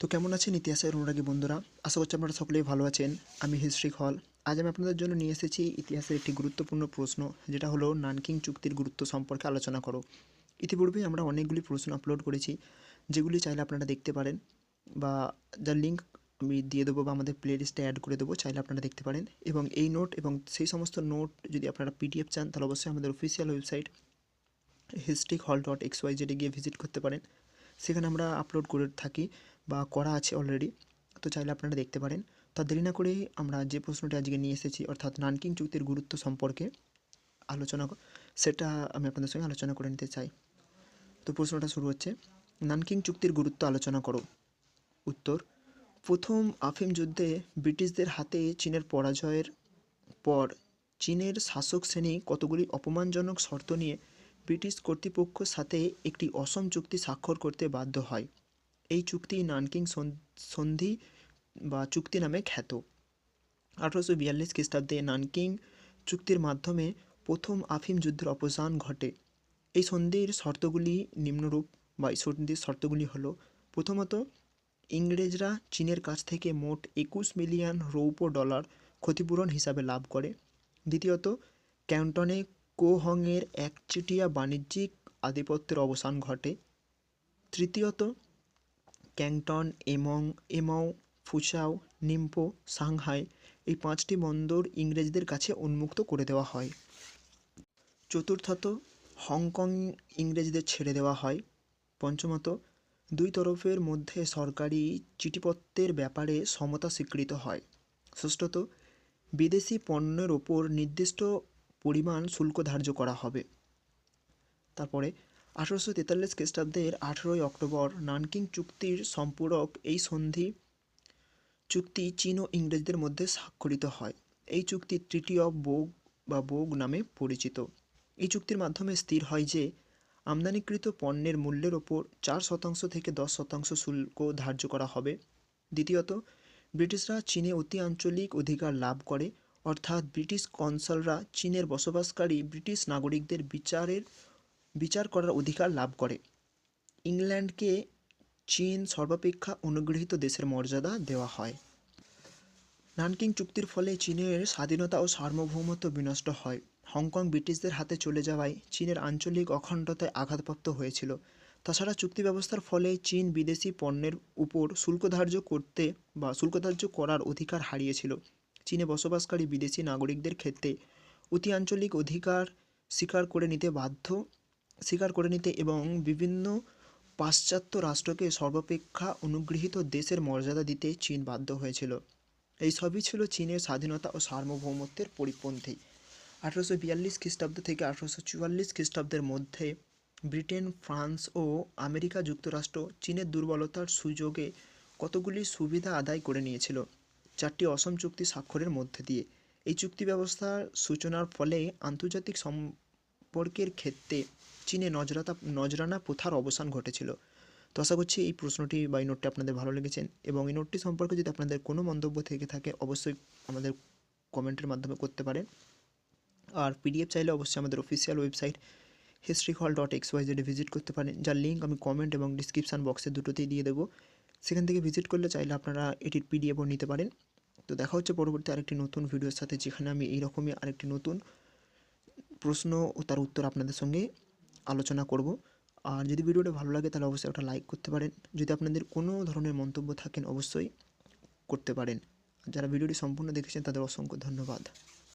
তো কেমন আছেন ইতিহাসের অনুরাগী বন্ধুরা? আশা করছি আপনারা সকলেই ভালো আছেন। আমি হিস্ট্রি হল। আজ আমি আপনাদের জন্য নিয়ে এসেছি ইতিহাসের একটি গুরুত্বপূর্ণ প্রশ্ন, যেটা হলো নানকিং চুক্তির গুরুত্ব সম্পর্কে আলোচনা করো। ইতিপূর্বে আমরা অনেকগুলি প্রশ্ন আপলোড করেছি, যেগুলি চাইলে আপনারা দেখতে পারেন বা যার লিঙ্ক আমি দিয়ে দেবো বা আমাদের প্লে লিস্টে অ্যাড করে দেবো, চাইলে আপনারা দেখতে পারেন। এবং এই নোট এবং সেই সমস্ত নোট যদি আপনারা পিডিএফ চান, তাহলে অবশ্যই আমাদের official website historic hall dot X Y জেডে গিয়ে ভিজিট করতে পারেন। সেখানে আমরা আপলোড করে থাকি। বা করা আছে অলরেডি তো চাইলে আপনারা দেখতে পারেন। তা দেরি না করেই আমরা যে প্রশ্নটি আজকে নিয়ে এসেছি, অর্থাৎ নানকিং চুক্তির গুরুত্ব সম্পর্কে আলোচনা সেটা আমি আপনাদের সঙ্গে আলোচনা করে নিতে চাই। তো প্রশ্নটা শুরু হচ্ছে, নানকিং চুক্তির গুরুত্ব আলোচনা করো। উত্তর, প্রথম আফিম যুদ্ধে ব্রিটিশদের হাতে চীনের পরাজয়ের পর চীনের শাসক শ্রেণি কতগুলি অপমানজনক শর্ত নিয়ে ব্রিটিশ কর্তৃপক্ষের সাথে একটি অসম চুক্তি স্বাক্ষর করতে বাধ্য হয়? এই চুক্তি নানকিং সন- সন্ধি বা চুক্তি নামে খ্যাত। আঠারোশো বিয়াল্লিশ খ্রিস্টাব্দে নানকিং চুক্তির মাধ্যমে প্রথম আফিম যুদ্ধের অবসান ঘটে। এই সন্ধির শর্তগুলি নিম্নরূপ বা এই সন্ধির শর্তগুলি হল, প্রথমত, ইংরেজরা চীনের কাছ থেকে মোট একুশ মিলিয়ন রৌপ্য ডলার ক্ষতিপূরণ হিসাবে লাভ করে। দ্বিতীয়ত, ক্যান্টনে কোহংয়ের একচেটিয়া বাণিজ্যিক আধিপত্যের অবসান ঘটে। তৃতীয়ত ক্যাংটন, এমং, এমাও ফুসাও নিম্পো, সাংহাই এই পাঁচটি বন্দর ইংরেজদের কাছে উন্মুক্ত করে দেওয়া হয়। চতুর্থত, হংকং ইংরেজদের ছেড়ে দেওয়া হয়। পঞ্চমত, দুই তরফের মধ্যে সরকারি চিঠিপত্রের ব্যাপারে সমতা স্বীকৃত হয়। ষষ্ঠত, বিদেশি পণ্যের ওপর নির্দিষ্ট পরিমাণ শুল্ক ধার্য করা হবে। তারপরে আঠারোশো তেতাল্লিশ খ্রিস্টাব্দের আঠেরোই অক্টোবর নানকিং চুক্তির সম্পূরক এই সন্ধি চুক্তি চীন ও ইংরেজদের মধ্যে স্বাক্ষরিত হয়। এই চুক্তি অফ বোগ বা বোগ নামে পরিচিত। এই চুক্তির মাধ্যমে স্থির হয় যে, আমদানিকৃত পণ্যের মূল্যের ওপর চার শতাংশ থেকে দশ শতাংশ শুল্ক ধার্য করা হবে। দ্বিতীয়ত, ব্রিটিশরা চীনে অতি আঞ্চলিক অধিকার লাভ করে, অর্থাৎ ব্রিটিশ কনসালরা চীনের বসবাসকারী ব্রিটিশ নাগরিকদের বিচারের বিচার করার অধিকার লাভ করে। ইংল্যান্ডকে চীন সর্বাপেক্ষা অনুগৃহীত দেশের মর্যাদা দেওয়া হয়। নানকিং চুক্তির ফলে চীনের স্বাধীনতা ও সার্বভৌমত্ব বিনষ্ট হয়। হংকং ব্রিটিশদের হাতে চলে যাওয়ায় চীনের আঞ্চলিক অখণ্ডতায় আঘাতপ্রাপ্ত হয়েছিল। তাছাড়া চুক্তি ব্যবস্থার ফলে চীন বিদেশি পণ্যের উপর শুল্ক ধার্য করতে বা শুল্ক ধার্য করার অধিকার হারিয়েছিল। চীনে বসবাসকারী বিদেশি নাগরিকদের ক্ষেত্রে অতি আঞ্চলিক অধিকার স্বীকার করে নিতে বাধ্য স্বীকার করে নিতে এবং বিভিন্ন পাশ্চাত্য রাষ্ট্রকে সর্বাপেক্ষা অনুগৃহীত দেশের মর্যাদা দিতে চীন বাধ্য হয়েছিল। এই সবই ছিল চীনের স্বাধীনতা ও সার্বভৌমত্বের পরিপন্থী। আঠারোশো বিয়াল্লিশ খ্রিস্টাব্দ থেকে আঠারোশো চুয়াল্লিশ খ্রিস্টাব্দের মধ্যে ব্রিটেন, ফ্রান্স ও আমেরিকা যুক্তরাষ্ট্র চীনের দুর্বলতার সুযোগে কতগুলি সুবিধা আদায় করে নিয়েছিল, চারটি অসম চুক্তি স্বাক্ষরের মধ্যে দিয়ে। এই চুক্তি ব্যবস্থার সূচনার ফলে আন্তর্জাতিক সম্পর্কের ক্ষেত্রে চীনে নজরাতা নজরানা প্রথার অবসান ঘটেছিল। তো আশা করছি এই প্রশ্নটি বা এই নোটটি আপনাদের ভালো লেগেছে এবং এই নোটটি সম্পর্কে যদি আপনাদের কোনো মন্তব্য থেকে থাকে, অবশ্যই আমাদের কমেন্টের মাধ্যমে করতে পারেন। আর পিডিএফ চাইলে অবশ্যই আমাদের official website history hall dot X Y জেডে visit করতে পারেন, যার লিঙ্ক আমি কমেন্ট এবং ডিসক্রিপশান বক্সে দুটোতেই দিয়ে দেবো। সেখান থেকে ভিজিট করলে চাইলে আপনারা এটির পিডিএফও নিতে পারেন। তো দেখা হচ্ছে পরবর্তী আরেকটি নতুন ভিডিওর সাথে, যেখানে আমি এইরকমই আরেকটি নতুন প্রশ্ন ও তার উত্তর আপনাদের সঙ্গে আলোচনা করব। আর যদি ভিডিওটা ভালো লাগে তাহলে অবশ্যই একটা লাইক করতে পারেন। যদি আপনাদের কোনো ধরনের মন্তব্য থাকেন অবশ্যই করতে পারেন। যারা ভিডিওটি সম্পূর্ণ দেখেছেন তাদের অসংখ্য ধন্যবাদ।